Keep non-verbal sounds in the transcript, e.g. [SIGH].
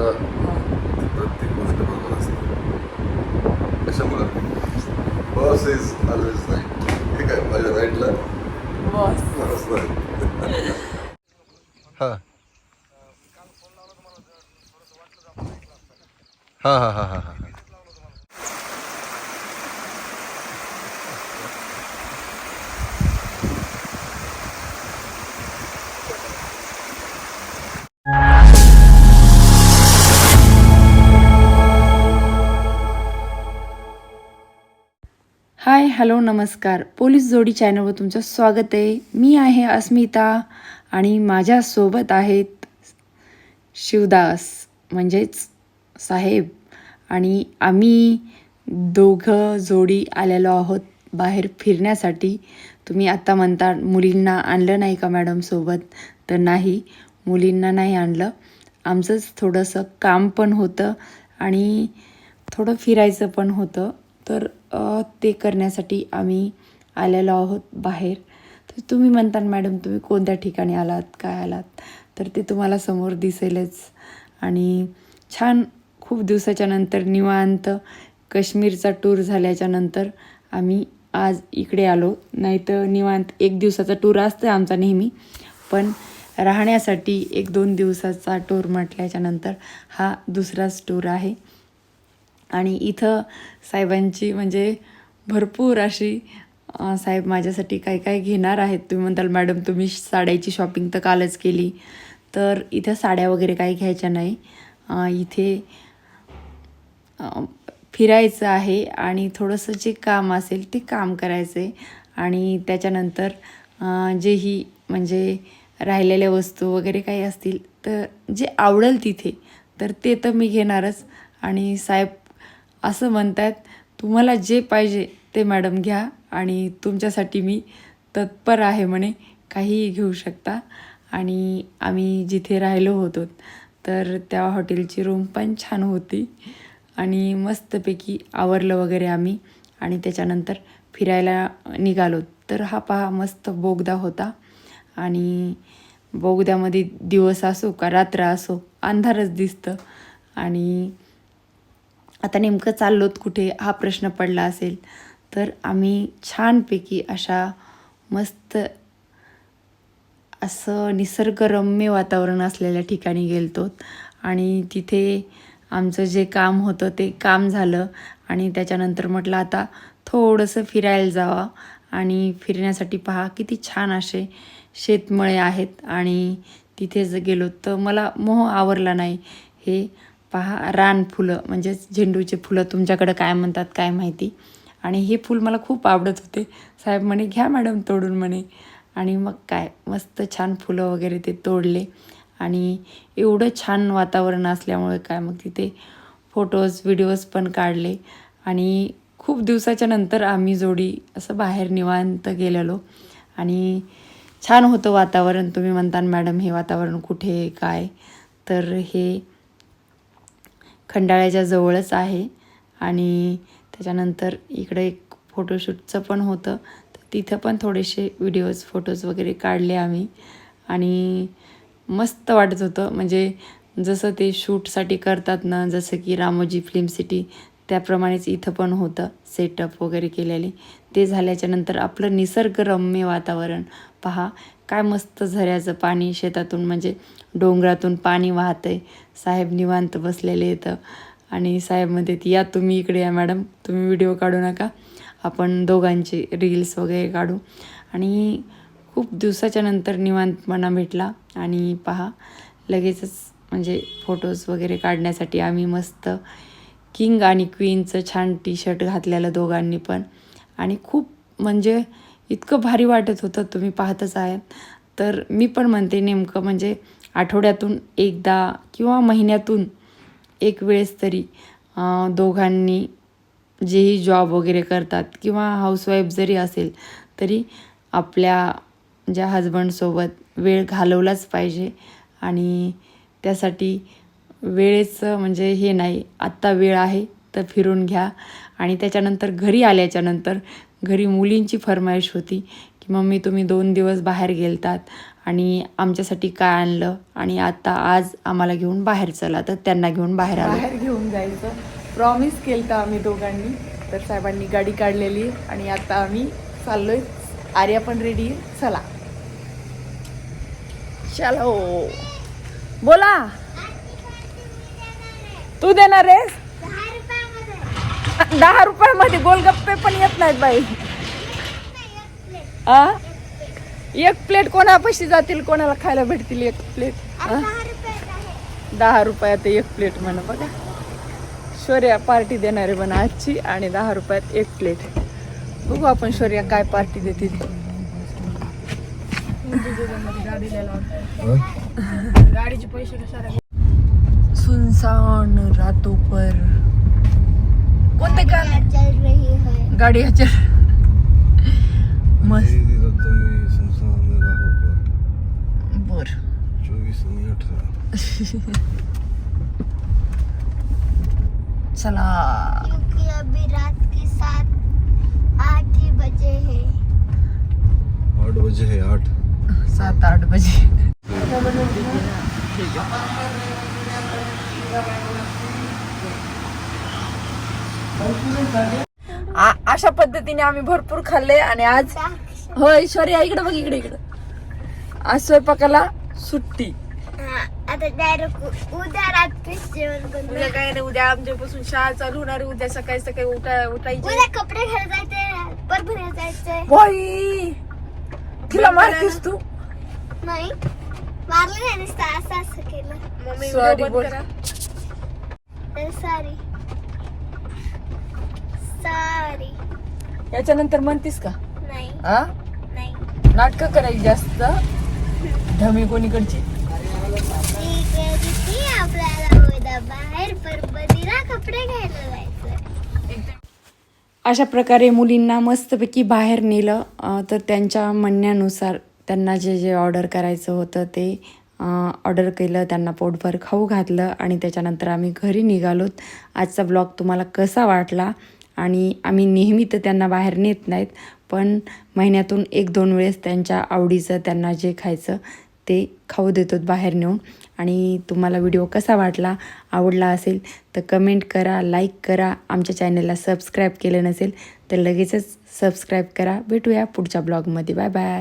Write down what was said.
आता प्रत्येक गोष्ट बरोबर असते. कशामुळं? बॉस इज ऑलवेज राईट ठीक आहे माझ्या राईटला बॉस बॉस नाही हां हां हां हां हां हां. हॅलो नमस्कार. पोलीस जोडी चॅनलवर तुमचं स्वागत आहे. मी आहे अस्मिता आणि माझ्यासोबत आहेत शिवदास म्हणजेच साहेब. आणि आम्ही दोघं जोडी आलेलो आहोत बाहेर फिरण्यासाठी. तुम्ही आत्ता म्हणता मुलींना आणलं नाही का मॅडमसोबत तर नाही मुलींना नाही आणलं. आमचंच थोडंसं काम पण होतं आणि थोडं फिरायचं पण होतं. तर ते करण्यासाठी आम्ही आलेलो आहोत बाहेर. तर तुम्ही म्हणता मॅडम तुम्ही कोणत्या ठिकाणी आलात? काय आलात? तर ते तुम्हाला समोर दिसेलच. आणि छान खूप दिवसाच्या नंतर निवांत काश्मीरचा टूर झाल्याच्यानंतर आम्ही आज इकडे आलो. नाही तर निवांत एक दिवसाचा टूर असतं आमचा नेहमी. पण राहण्यासाठी एक दोन दिवसाचा टूर म्हटल्याच्या नंतर हा दुसराच टूर आहे. आणि इथं साहेबांची म्हणजे भरपूर अशी साहेब माझ्यासाठी काय काय घेणार आहेत. तुम्ही म्हणताल मॅडम तुम्ही साड्याची शॉपिंग तर कालच केली. तर इथं साड्या वगैरे काही घ्यायच्या नाही. इथे फिरायचं आहे आणि थोडंसं जे काम असेल ते काम करायचं आहे आणि त्याच्यानंतर जे जेही म्हणजे राहिलेल्या वस्तू वगैरे काही असतील तर जे आवडेल तिथे तर ते तर मी घेणारच. आणि साहेब असं म्हणतात तुम्हाला जे पाहिजे ते मॅडम घ्या आणि तुमच्यासाठी मी तत्पर आहे म्हणे. काहीही घेऊ शकता. आणि आम्ही जिथे राहिलो होतो तर त्या हॉटेलची रूम पण छान होती. आणि मस्तपैकी आवरलं वगैरे आम्ही. आणि त्याच्यानंतर फिरायला निघालो. तर हा पहा मस्त बोगदा होता. आणि बोगद्यामध्ये दिवस असो का रात्र असो अंधारच दिसतं. आणि आता नेमकं चाललोत कुठे? हा प्रश्न पडला असेल. तर आम्ही छानपैकी अशा मस्त असं निसर्गरम्य वातावरण असलेल्या ठिकाणी गेलतो आणि तिथे आमचं जे काम होतं ते काम झालं. आणि त्याच्यानंतर म्हटलं आता थोडंसं फिरायला जावा. आणि फिरण्यासाठी पहा किती छान असे शेतमळे आहेत. आणि तिथे जर गेलो तर मला मोह आवरला नाही. हे पहा रान फुलं म्हणजेच झेंडूचे फुलं तुमच्याकडं काय म्हणतात काय माहिती. आणि हे फूल मला खूप आवडत होते. साहेब म्हणे घ्या मॅडम तोडून म्हणे. आणि मग काय मस्त छान फुलं वगैरे ते तोडले. आणि एवढं छान वातावरण असल्यामुळे काय मग तिथे फोटोज व्हिडिओज पण काढले. आणि खूप दिवसाच्या नंतर आम्ही जोडी असं बाहेर निवांत गेलेलो. आणि छान होतं वातावरण. तुम्ही म्हणता मॅडम हे वातावरण कुठे आहे काय? तर हे खंडाळ्याच्या जवळच आहे. आणि त्याच्यानंतर इकडे एक फोटोशूटचं पण होतं. तर तिथं पण थोडेसे व्हिडिओज फोटोज वगैरे काढले आम्ही. आणि मस्त वाटत होतं. म्हणजे जसं ते शूटसाठी करतात ना जसं की रामोजी फिल्म सिटी त्याप्रमाणेच इथं पण होतं सेटअप वगैरे केलेले. ते झाल्याच्यानंतर आपलं निसर्गरम्य वातावरण पहा. काय मस्त झऱ्याचं पाणी शेतातून म्हणजे डोंगरातून पाणी वाहतंय. साहेब निवांत बसलेले येतं आणि साहेब म्हणतात या तुम्ही इकडे या मॅडम तुम्ही व्हिडिओ काढू नका. आपण दोघांचे रील्स वगैरे काढू. आणि खूप दिवसाच्या नंतर निवांतपणा भेटला. आणि पहा लगेचच म्हणजे फोटोज वगैरे काढण्यासाठी आम्ही मस्त किंग आणि क्वीनचं छान टी शर्ट घातलेलं दोघांनी पण. आणि खूप म्हणजे इतकं भारी वाटत होतं तुम्ही पाहतच आहेत. तर मी पण म्हणते नेमकं म्हणजे आठवड्यातून एकदा किंवा महिन्यातून एक वेळेस तरी दोघांनी जेही जॉब वगैरे करतात किंवा हाऊसवाईफ जरी असेल तरी आपल्या ज्या हजबंडसोबत वेळ घालवलाच पाहिजे आणि त्यासाठी वेळेचं म्हणजे हे नाही आत्ता वेळ आहे तर फिरून घ्या आणि त्याच्यानंतर घरी आल्याच्यानंतर घरी मुलींची फरमाईश होती की मम्मी तुम्ही दोन दिवस बाहेर गेलतात आणि आमच्यासाठी काय आणलं? आणि आता आज आम्हाला घेऊन बाहेर चला. तर त्यांना घेऊन बाहेर बाहेर घेऊन जायचं. प्रॉमिस केलं आम्ही दोघांनी. तर साहेबांनी गाडी काढलेली आणि आता आम्ही चाललोय. आर्या पण रेडी चला. चलो हो. बोला. तू देणार आहेस? दहा रुपयामध्ये गोलगप्पे पण येत नाहीत बाई. आ? एक प्लेट कोणापाशी जातील कोणाला खायला भेटतील एक प्लेट? दहा रुपयात एक प्लेट म्हणा बघा. शौर्या पार्टी देणार म्हणा आजची आणि दहा रुपयात एक प्लेट. बघू आपण शौर्या काय पार्टी देते. [LAUGHS] गाडीचे पैसे सुनसान रातों पर कोणते चल रही है। गाडी ह्याच्या मस्त। बर। आणि अठरा चला। क्योंकि अभी रात के सात आठ ही बजे हैं। आठ बजे है आठ। सात आठ बजे। आ- अशा पद्धतीने आम्ही भरपूर खाल्ले आणि आज होय शौर्या इकडे बघ इकडे इकडे. आज स्वयंपाकाला सुट्टी. हाँ, आता डायरेक्ट उद्या रात्री जेवण उद्या काय नाही उद्या आमच्यापासून शाळा चालू होणार आहे. उद्या सकाळी सकाळी उठा उठायचे. उद्या कपडे जायचे परभणी जायचंय बाई तिला मारतीस तू? नाही. मारलं नाही नुसतं असं असं केलं बोल. तर सॉरी सॉरी. याच्यानंतर म्हणतीस का? नाही. हा नाही. नाटक करायची जास्त? धमी कोणीकडची? आपल्याला उद्या बाहेर कपडे घ्यायला अशा प्रकारे मुलींना मस्तपैकी बाहेर नेलं. तर त्यांच्या म्हणण्यानुसार त्यांना जे जे ऑर्डर करायचं होतं ते ऑर्डर केलं. त्यांना पोटभर खाऊ घातलं आणि त्याच्यानंतर आम्ही घरी निघालोत. आजचा ब्लॉग तुम्हाला कसा वाटला? आणि आम्ही नेहमी तर त्यांना बाहेर नेत नाहीत पण महिन्यातून एक दोन वेळेस त्यांच्या आवडीचं त्यांना जे खायचं ते खाऊ देतो बाहेर नेऊन. आणि तुम्हाला व्हिडिओ कसा वाटला आवडला असेल तर कमेंट करा लाईक करा. आमच्या चॅनलला सबस्क्राईब केलं नसेल तर लगेचच सबस्क्राईब करा. भेटूया पुढच्या ब्लॉगमध्ये. Bye bye.